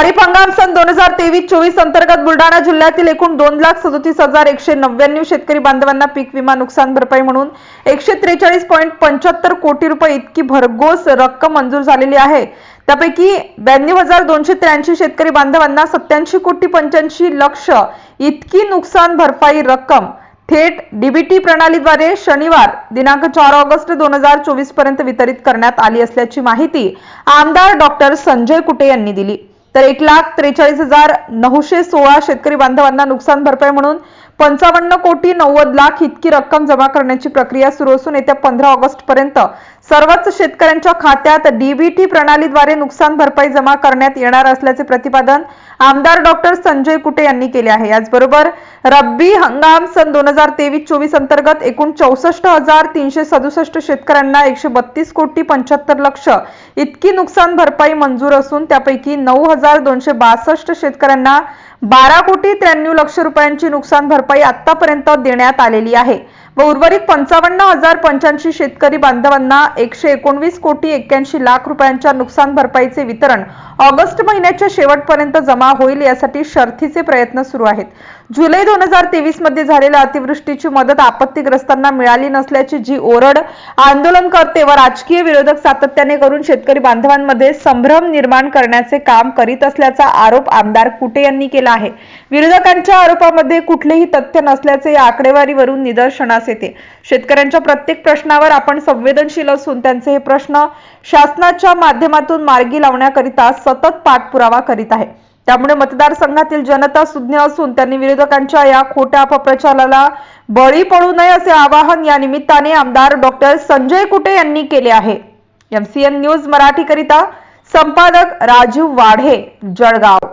खरीप हंगाम सन दोन हजार तेवीस चोवीस अंतर्गत बुलढाणा जिल्ह्यातील एकूण दोन लाख सदोतीस हजार एकशे नव्याण्णव शेतकरी बांधवांना पीक विमा नुकसान भरपाई म्हणून एकशे त्रेचाळीस पॉईंट पंच्याहत्तर कोटी रुपये इतकी भरघोस रक्कम मंजूर झालेली आहे. त्यापैकी ब्याण्णव हजार दोनशे त्र्याऐंशी शेतकरी बांधवांना सत्याऐंशी कोटी पंच्याऐंशी लक्ष इतकी नुकसान भरपाई रक्कम. थेट डीबीटी प्रणालीद्वारे शनिवार दिनांक चार ऑगस्ट दोन हजार चोवीसपर्यंत वितरित करण्यात आली असल्याची माहिती आमदार डॉक्टर संजय कुटे यांनी दिली. तर एक लाख त्रेचाळीस हजार नऊशे सोळा शेतकरी बांधवांना नुकसान भरपाई म्हणून पंचावन्न कोटी नव्वद लाख इतकी रक्कम जमा करण्याची प्रक्रिया सुरू असून येत्या पंधरा ऑगस्ट पर्यंत सर्वच शेतकऱ्यांच्या खात्यात डीबीटी प्रणालीद्वारे नुकसान भरपाई जमा करण्यात येणार असल्याचे प्रतिपादन आमदार डॉक्टर संजय कुटे यांनी केले आहे. याचबरोबर रब्बी हंगाम सन दोन हजार तेवीस चोवीस अंतर्गत एकूण चौसष्ट हजार तीनशे सदुसष्ट शेतकऱ्यांना एकशे बत्तीस कोटी पंच्याहत्तर लक्ष इतकी नुकसान भरपाई मंजूर असून त्यापैकी नऊ हजार दोनशे बासष्ट शेतकऱ्यांना बारा कोटी त्र्याण्णव लक्ष रुपयांची नुकसान भरपाई आतापर्यंत देण्यात आलेली आहे. व उर्वरित पंचावन्न हजार पंच्याऐंशी शेतकरी बांधवांना एकशे एकोणवीस कोटी एक्क्याऐंशी लाख रुपयांच्या नुकसान भरपाईचे वितरण ऑगस्ट महिन्याच्या शेवटपर्यंत जमा होईल यासाठी शर्थीचे प्रयत्न सुरू आहेत. जुलै दोन हजार तेवीसमध्ये झालेल्या अतिवृष्टीची मदत आपत्तीग्रस्तांना मिळाली नसल्याची जी ओरड आंदोलनकर्ते व राजकीय विरोधक सातत्याने करून शेतकरी बांधवांमध्ये संभ्रम निर्माण करण्याचे काम करीत असल्याचा आरोप आमदार कुटे यांनी केला आहे. विरोधकांच्या आरोपामध्ये कुठलेही तथ्य नसल्याचे या आकडेवारीवरून निदर्शनास येते. शेतकऱ्यांच्या प्रत्येक प्रश्नावर आपण संवेदनशील असून त्यांचे हे प्रश्न शासनाच्या माध्यमातून मार्गी लावण्याकरिता सतत पाठपुरावा करीत आहे. त्यामुळे मतदारसंघातील जनता सुज्ञ असून त्यांनी विरोधकांच्या या खोट्या अपप्रचाराला बळी पडू नये असे आवाहन या निमित्ताने आमदार डॉक्टर संजय कुटे यांनी केले आहे. एमसीएन न्यूज मराठीकरिता संपादक राजीव वाढे जळगाव.